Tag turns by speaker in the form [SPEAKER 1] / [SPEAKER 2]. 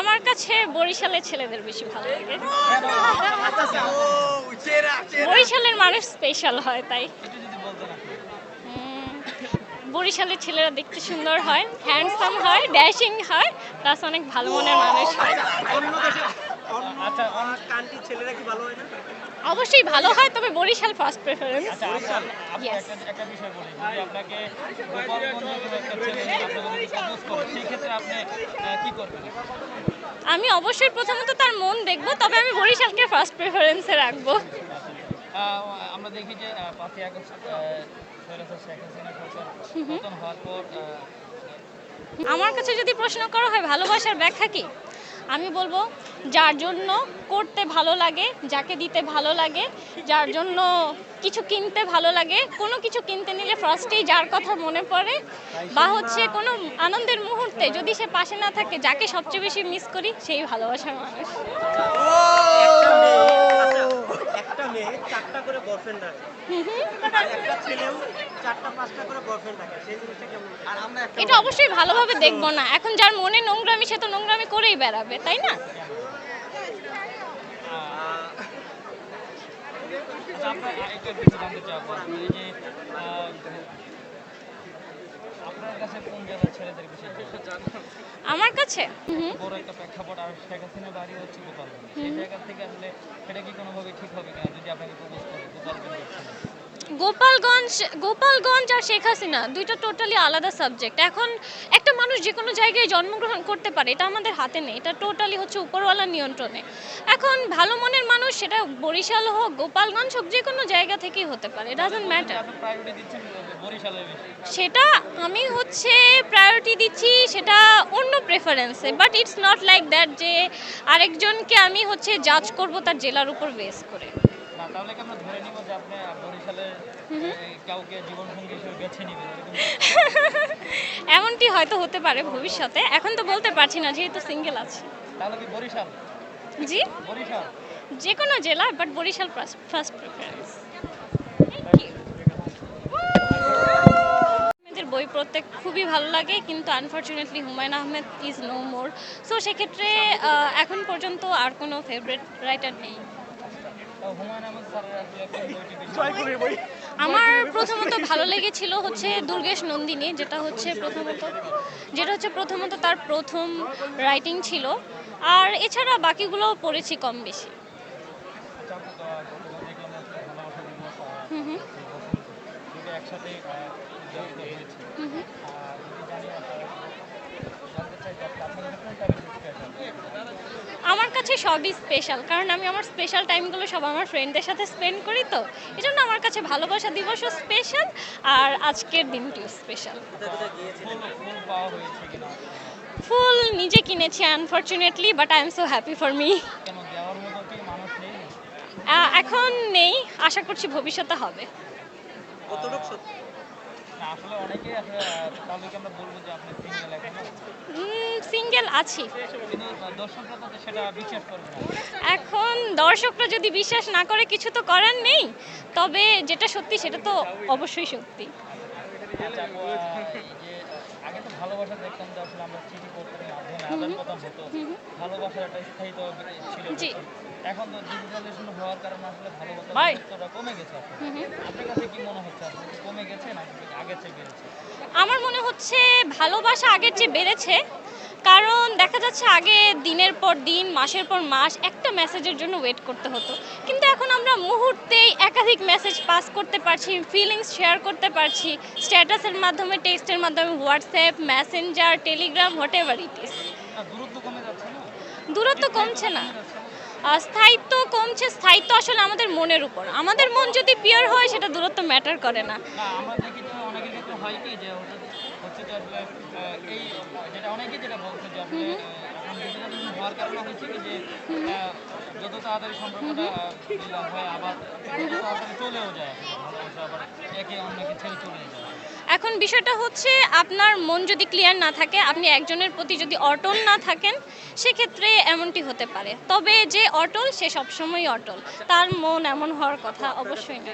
[SPEAKER 1] আমার কাছে বরিশালের ছেলেদের বেশি ভালো লাগে। বরিশালের মানুষ স্পেশাল হয় তাই। বরিশালের ছেলেরা দেখতে সুন্দর হয় হ্যান্ডসাম হয় ড্যাশিং হয় প্লাস অনেক ভালো মনের মানুষ হয়।
[SPEAKER 2] অন্য দেশে আচ্ছা কান্ট্রি ছেলেরা কি ভালো হয় না?
[SPEAKER 1] অবশ্যই ভালো হয় তবে বরিশাল ফার্স্ট প্রেফারেন্স
[SPEAKER 3] আচ্ছা যদি আপনাকে
[SPEAKER 1] আমি অবশ্যই প্রথমত তার মন দেখব তবে আমি বরিশালকে ফার্স্ট প্রেফারেন্সে রাখব।
[SPEAKER 3] আমরা দেখি যে পাঁচই আগস্ট শেখ হাসিনা সরকার পর
[SPEAKER 1] আমার কাছে যদি প্রশ্ন করা হয় ভালোবাসার ব্যাখ্যা কি? আমি বলব, যার জন্য করতে ভালো লাগে, যাকে দিতে ভালো লাগে, যার জন্য কিছু কিনতে ভালো লাগে, কোনো কিছু কিনতে নিলে ফার্স্টেই যার কথা মনে পড়ে, বা হচ্ছে কোনো আনন্দের মুহূর্তে যদি সে পাশে না থাকে, যাকে সবচেয়ে বেশি মিস করি, সেই ভালোবাসার মানুষ।
[SPEAKER 2] বয়ফ্রেন্ড আছে। একটা ছেলেও চারটা পাঁচটা করে গার্লফ্রেন্ড থাকে। সেই জিনিসটা কেমন? আর আমরা একটা
[SPEAKER 1] এটা অবশ্যই ভালোভাবে দেখব না। এখন যার মনে নোংরামি সে তো নোংরামি করেই বেড়াবে তাই না?
[SPEAKER 3] আচ্ছা আপনার আরেকটা কিছু জানতে চাই আপনি এই যে আহ, আপনার কাছে কোন জেলার ছেলেদের বেশি
[SPEAKER 1] আমার কাছে?
[SPEAKER 3] বড় একটা প্রেক্ষাপট আর শেখ হাসিনা বাড়ি হচ্ছে গোপালগঞ্জ। সেই জায়গা থেকে আসলে সেটা কি কোনোভাবে ঠিক হবে কিনা যদি আপনাকে প্রপোজ করে গোপালগঞ্জের ছেলে
[SPEAKER 1] গোপালগঞ্জ গোপালগঞ্জ আর শেখ হাসিনা দুইটা টোটালি আলাদা সাবজেক্ট এখন একটা মানুষ যে কোনো জায়গায় জন্মগ্রহণ করতে পারে, এটা আমাদের হাতে নেই। এটা টোটালি হচ্ছে উপরওয়ালা নিয়ন্ত্রণে। এখন ভালো মনের মানুষ সেটা বরিশাল হোক, গোপালগঞ্জ হোক যে কোনো জায়গা থেকেই হতে পারে ডাজন্ট ম্যাটার সেটা আমি হচ্ছে প্রায়োরিটি দিচ্ছি সেটা অন্য প্রেফারেন্সে but it's not like that যে আরেকজনকে আমি হচ্ছে জাজ করব তার জেলার উপর বেস করে।
[SPEAKER 3] তাহলে কি আমরা ধরে নিব যে আপনি বরিশালের এই, কাউকে জীবনসঙ্গী হিসেবে বেছে নেবেন?
[SPEAKER 1] এমনটি হয়তো হতে পারে ভবিষ্যতে। এখন তো বলতে পারছি না যেহেতু সিঙ্গেল আছে।
[SPEAKER 3] তাহলে কি বরিশাল?
[SPEAKER 1] জি?
[SPEAKER 3] বরিশাল?
[SPEAKER 1] যে কোনো জেলা বাট বরিশাল ফার্স্ট প্রেফারেন্স বই প্রত্যেক খুবই ভালো লাগে কিন্তু unfortunately Humayun Ahmed is no more so সেক্ষেত্রে এখন পর্যন্ত আর কোনো ফেভারিট রাইটার নেই। আমার প্রথমত ভালো লেগেছিল হচ্ছে দুর্গেশ নন্দিনী যেটা হচ্ছে প্রথমত যেটা হচ্ছে প্রথমত তার প্রথম রাইটিং ছিল। আর এছাড়া বাকিগুলোও পড়েছি কম বেশি।
[SPEAKER 3] আচ্ছা আপু, আহ, গতকাল দেখলাম হচ্ছে ভালোবাসা দিবস আহ,
[SPEAKER 1] হুম হুম
[SPEAKER 3] দুটো একসাথে আহ, উদযাপিত হয়েছে
[SPEAKER 1] হুম হুম।
[SPEAKER 3] আর যদি জানি আপনারা জানতে চাই যে আপনি- আপনাদের কোনটা বেশি স্পেশাল
[SPEAKER 1] আমার কাছে সবই স্পেশাল কারণ আমি আমার স্পেশাল টাইমগুলো সব আমার ফ্রেন্ডদের সাথে স্পেন্ড করি তো। এই জন্য আমার কাছে ভালোবাসা দিবসও স্পেশাল আর আজকের দিনটিও স্পেশাল
[SPEAKER 3] ফুল
[SPEAKER 1] নিজে কিনেছি unfortunately but I am so happy for me এখন নেই, আশা করছি ভবিষ্যতে হবে।
[SPEAKER 3] আসলে অনেকেই আহ, তাহলে কি আমরা বলব যে আপনি সিঙ্গেল এখনও
[SPEAKER 1] সিঙ্গেল আছি। এখন দর্শকরা যদি বিশ্বাস না করে কিছু তো করার নেই। তবে যেটা সত্যি সেটা তো অবশ্যই সত্যি।
[SPEAKER 3] আচ্ছা আগে তো ভালোবাসা দেখতাম যে আসলে আমরা চিঠি করতাম মাধ্যমে আদান প্রদান হতো। ভালোবাসার একটা স্থায়িত্ব ছিল। এখন তো ডিজিটালাইজেশন হওয়ার কারণে আসলে। কমে গেছে। আপনার কাছে কি মনে হচ্ছে? কমে গেছে আগের চেয়ে বেড়েছে
[SPEAKER 1] আমার মনে হচ্ছে ভালোবাসা আগের চেয়ে বেড়েছে। কারণ দেখা যাচ্ছে আগে দিনের পর দিন মাসের পর মাস একটা মেসেজের জন্য ওয়েট করতে হতো। কিন্তু এখন আমরা মুহূর্তেই একাধিক মেসেজ পাস করতে পারছি ফিলিংস শেয়ার করতে পারছি। স্ট্যাটাসের মাধ্যমে টেক্সটের মাধ্যমে WhatsApp Messenger Telegram whatever it is
[SPEAKER 3] দূরত্ব কমে যাচ্ছে না?
[SPEAKER 1] দূরত্ব কমছে না? স্থায়িত্ব কমছে স্থায়িত্ব আসলে আমাদের মনের উপর। আমাদের মন যদি পিওর হয় সেটা দূরত্ব ম্যাটার করে না।
[SPEAKER 3] না আমরা দেখি যে অনেকের ক্ষেত্রে হয় কি যে হচ্ছে- হচ্ছে যে এই যেটা অনেকেই যেটা বলছে যে আসলে আহ, এখন ডিজিটালাইজেশন হওয়ার কারণে হচ্ছে কি যে যত তাড়াতাড়ি সম্পর্কটা হয় আবার চলেও যায়। আবার একে অন্যকে ছেড়ে চলে যায়।
[SPEAKER 1] এখন বিষয়টা হচ্ছে আপনার মন যদি ক্লিয়ার না থাকে আপনি একজনের প্রতি যদি অটল না থাকেন সেক্ষেত্রে এমনটি হতে পারে। তবে যে অটল সে সবসময় অটল। তার মন এমন হওয়ার কথা অবশ্যই না।